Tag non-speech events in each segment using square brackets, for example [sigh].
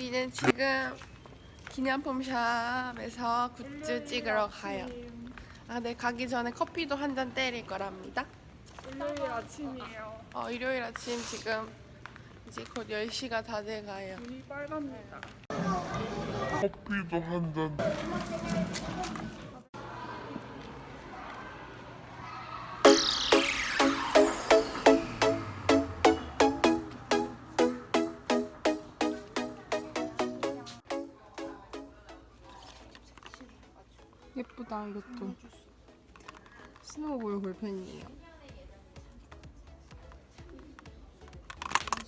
우리는 지금 기념품 샵에서 굿즈 찍으러 가요. 아, 네, 가기 전에 커피도 한 잔 때릴 거랍니다. 일요일 아침이에요. 어, 일요일 아침 지금 이제 곧 10시가 다 돼가요. 눈이 빨갑니다. 커피도 한 잔. 예쁘다, 이것도. 스노우볼 볼펜이에요.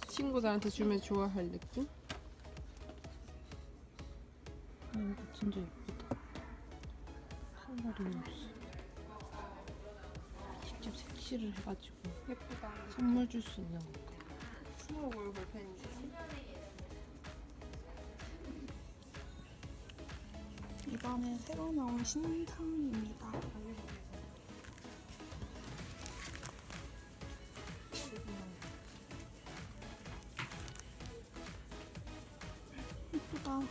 친구들한테 주면 좋아할 느낌? 어, 이거 진짜 예쁘다. 색깔이 없어. 직접 색칠을 해가지고 예쁘다. 선물 줄 수 있는 거. 스노우볼 볼펜이에요. 이번에 새로 나온 신상입니다. 예쁘다.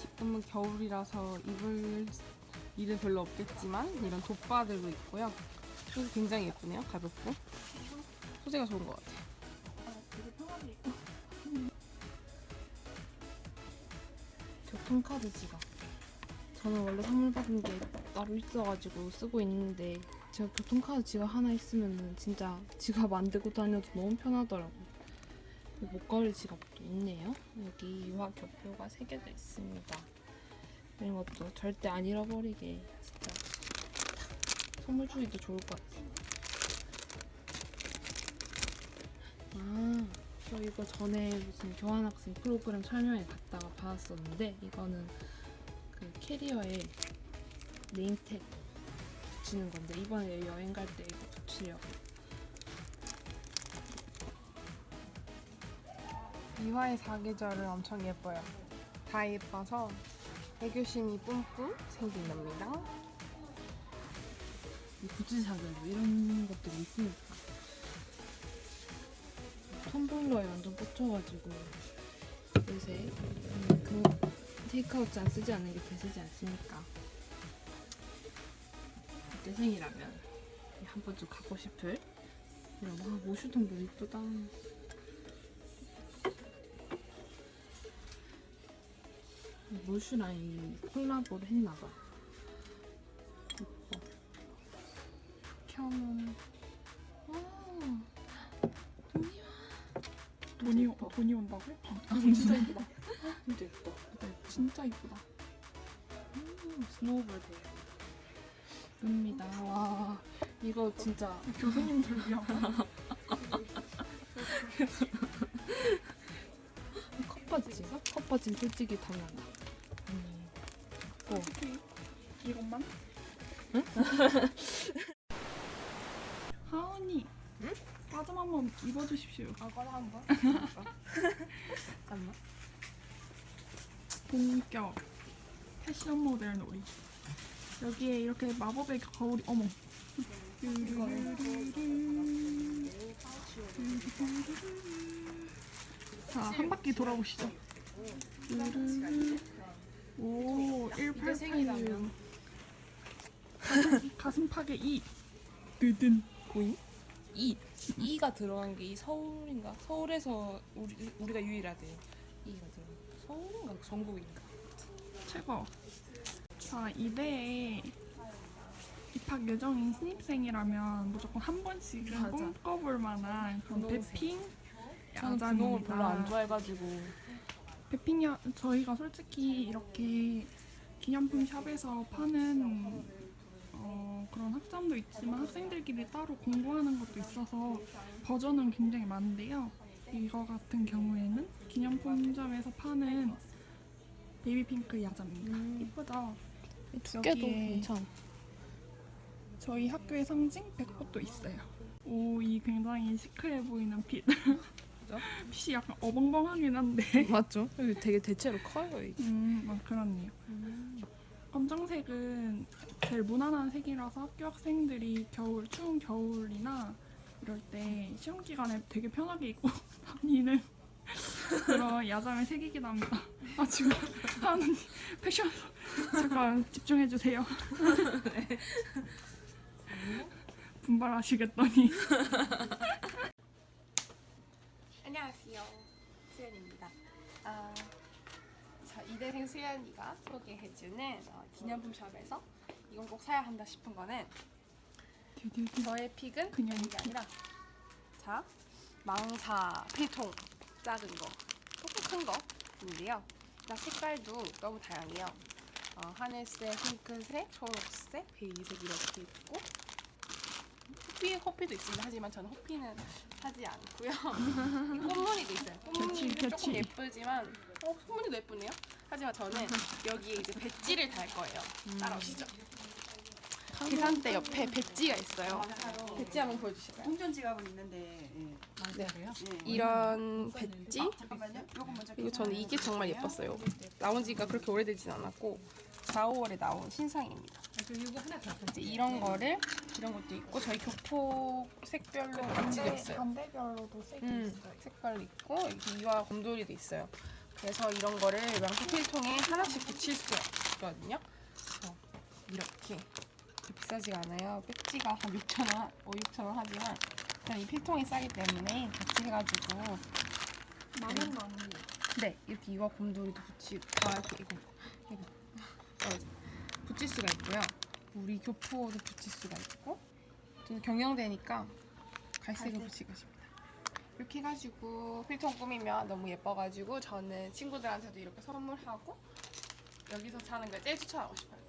지금은 겨울이라서 입을 일은 별로 없겠지만 이런 돗바들도 있고요. 이거 굉장히 예쁘네요. 가볍고 소재가 좋은 것 같아요. 교 통카드 지갑. 저는 원래 선물 받은 게 따로 있어가지고 쓰고 있는데 제가 교통카드 지갑 하나 있으면은 진짜 지갑 안 들고 다녀도 너무 편하더라고요. 목걸이 지갑도 있네요. 여기 유화 교표가 새겨져 있습니다. 이런 것도 절대 안 잃어버리게 진짜 딱 선물 주기도 좋을 것 같아요. 아, 저 이거 전에 무슨 교환학생 프로그램 설명회 갔다가 받았었는데 이거는 그 캐리어에 네임택 붙이는 건데 이번에 여행 갈 때 이거 붙이려고 이화의 사계절은 엄청 예뻐요. 다 예뻐서 애교심이 뿜뿜 생긴답니다. 이 굿즈샵에 뭐 이런 것들이 있으니까 텀블러에 완전 꽂혀가지고. 요새 음, 그 테이크아웃 잔 쓰지 않는 게 대세지 않습니까? 대생이라면 한 번쯤 갖고 싶을? 이런 아 모슈 텀블러 이쁘다. 모슈랑 이 콜라보를 했나봐 돈이 오- 돈이 온다고요? 아, 진짜 예쁘다. 진짜 예뻐 진짜 예쁘다. 스노우볼 대회 입니다 와 이거 진짜 교수님들 위한 거. 컵바지 컵바지 솔직히 탐난다 음. 어, 이것만? 하은이. 빠 점 한번 입어주십시오. 아, 꺼내 한 번. 잠깐만 본격 패션 모델 놀이. 여기에 이렇게 마법의 거울이 어머. 자, 한 바퀴 돌아보시죠. 오, 188. 가슴 파괴 2. 드든. 보임? 이 이가 들어간 게 이 서울인가 서울에서 우리 우리가 유일하대 이가 들어 서울인가 전국인가 최고. 자, 이대에 입학 예정인 신입생이라면 무조건 한 번씩은 맞아. 꿈꿔볼 만한 그런 분홍색. 배핑 저는. 분홍을 별로 안 좋아해가지고 배핑 야 저희가 솔직히 이렇게 기념품 샵에서 파는 어, 그런 학점도 있지만 학생들끼리 따로 공부하는 것도 있어서 버전은 굉장히 많은데요. 이거 같은 경우에는 기념품점에서 파는 베이비핑크 야자입니다. 음. 이쁘죠? 두께도 괜찮 저희 학교의 상징 백꽃도 있어요. 오, 이 굉장히 시크해 보이는 빛. [laughs] 빛이 약간 어벙벙하긴 한데. [laughs] 맞죠? 여기 되게 대체로 커요 이게 음, 아, 그렇네요. 검정색은 제일 무난한 색이라서 학교 학생들이 겨울, 추운 겨울이나 이럴 때 시험 기간에 되게 편하게 입고 [laughs] 다니는 그런 야장을 새기긴 합니다. 아 지금 하는 패션 잠깐 집중해 주세요. 분발하시겠더니 안녕하세요. 수연입니다. 아, 자, 이대생 수연이가 소개해주는 어, 기념품 샵에서 이건 꼭 사야 한다 싶은 거는 저의 픽은 그냥 이게 아니라 자 망사 필통 작은 거 조금 큰 거인데요. 나 색깔도 너무 다양해요. 어, 하늘색, 핑크색, 초록색, 베이색 이렇게 있고 호피 호피도 있습니다. 하지만 저는 호피는 사지 않고요. 이 [laughs] 꽃무늬도 있어요. 꽃무늬도 조금. 예쁘지만 어 꽃무늬도 예쁘네요. 하지만 저는 여기에 이제 배지를 달 거예요. 따라오시죠. 계산대 옆에 배지가 있어요. 배지 한번 보여주실까요? 운전 지갑은 있는데 예. 네. 예. 이런 배지 잠깐만요. 요거 먼저 그리고 저는 이게 정말 예뻤어요. 나온 지가 그렇게 오래되진 않았고 4, 5월에 나온 신상입니다. 이제 이런 거를 이런 것도 있고 저희 교포 색별로 배지가 있어요. 반대별로도 색이 음, 색깔 있고 여기 이와 곰돌이도 있어요. 그래서 이런 거를 명품 필통에 하나씩 붙일 수가 있거든요. 그래서 이렇게 비싸지가 않아요. 배지가 한 6천 원, 5, 6천 원 하지만 그냥 이 필통이 싸기 때문에 같이 해가지고 많은 많은 네 이렇게 이와 곰돌이도 붙이고 아 이렇게 이거 이거 떨어져. 붙일 수가 있고요. 우리 교포도 붙일 수가 있고 저는 경영대니까 갈색을 붙이고 싶다. 이렇게 해가지고 필통 꾸미면 너무 예뻐가지고 저는 친구들한테도 이렇게 선물하고 여기서 사는 걸 제일 추천하고 싶어요.